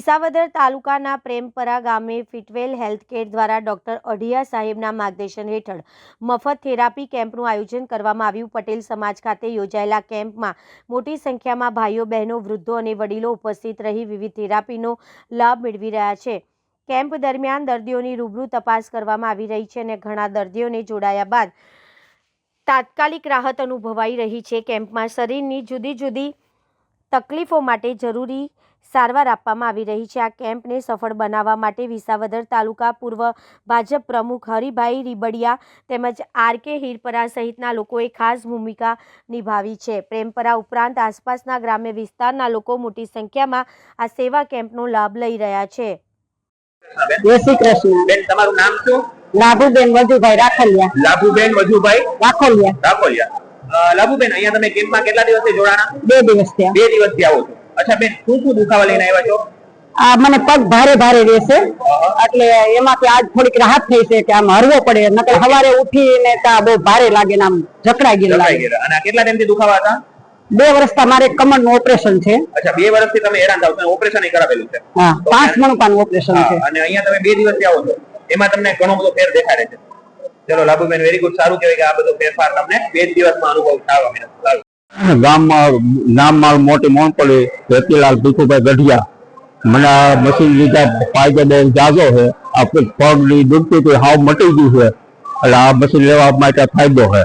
વિસાવદર તાલુકાના પ્રેમપરા ગામે Fitwell healthcare દ્વારા ડોક્ટર અઢિયા સાહેબના માર્ગદર્શન હેઠળ મફત થેરાપી કેમ્પનું આયોજન કરવામાં આવ્યું. પટેલ સમાજ ખાતે યોજાયેલા કેમ્પમાં મોટી સંખ્યામાં ભાઈઓ, બહેનો, વૃદ્ધો અને વડીલો ઉપસ્થિત રહી વિવિધ થેરાપીનો લાભ મેળવી રહ્યા છે. કેમ્પ દરમિયાન દર્દીઓની રૂબરૂ તપાસ કરવામાં આવી રહી છે અને ઘણા દર્દીઓને જોડાયા બાદ તાત્કાલિક રાહત અનુભવાઈ રહી છે. કેમ્પમાં શરીરની જુદી જુદી તકલીફો માટે જરૂરી સારવાર આપવામાં આવી રહી છે. આ કેમ્પને સફળ બનાવવા માટે વિસાવદર તાલુકા પૂર્વ ભાજપ પ્રમુખ હરિભાઈ રીબડિયા તેમજ આર કે હીરપરા સહિતના લોકોએ ખાસ ભૂમિકા નિભાવી છે. પ્રેમપરા ઉપરાંત આસપાસના ગ્રામ્ય વિસ્તારના લોકો મોટી સંખ્યામાં આ સેવા કેમ્પનો લાભ લઈ રહ્યા છે. જય શ્રી કૃષ્ણ. બેન તમારું નામ શું? લાભુબેન વજુભાઈ રાખલિયા. લાભુબેન મજુભાઈ રાખલિયા. રાખોલિયા. લાભુબેન અહીંયા તમે કેમ્પમાં કેટલા દિવસથી જોડાણા? બે દિવસ બે દિવસથી આવો છો. અચ્છા બેન શું શું દુખાવા લઈને આવ્યા છો? આ મને પગ ભારે ભારે રહેશે એટલે એમાંથી આજ થોડીક રાહત થઈ છે કે આમ હરવો પડે નકર સવારે ઉઠીને ત્યાં બહુ ભારે લાગે ને આમ જકડાઈ ગયેલા લાગે. અને કેટલા ટાઈમથી દુખાવા હતા? બે વર્ષથી મારે કમરનું ઓપરેશન છે. અચ્છા બે વર્ષથી તમે હેરાન થાવ છો. ઓપરેશન કરાવેલું છે. હા પાંચ મણકાનું ઓપરેશન છે. અને અહીંયા તમે બે દિવસથી આવો છો. એમાં તમને ઘણો બધો ફેર દેખાડે છે. ચલો લાભુબેન વેરી ગુડ સારું કહેવાય કે આ બધો ફેરફાર તમને બે દિવસ દિવસમાં અનુભવ થવા મળ્યો. ગામમાં નામ મારું મોટી મોનપડી રતિલાલ ભીખુભાઈ ગઢિયા. મને આ મશીન લીધા ફાયદો બહુ જાજો છે. આ પગની દુખતી હાવ મટી ગયું છે. એટલે આ મશીન લેવા માટે ફાયદો છે.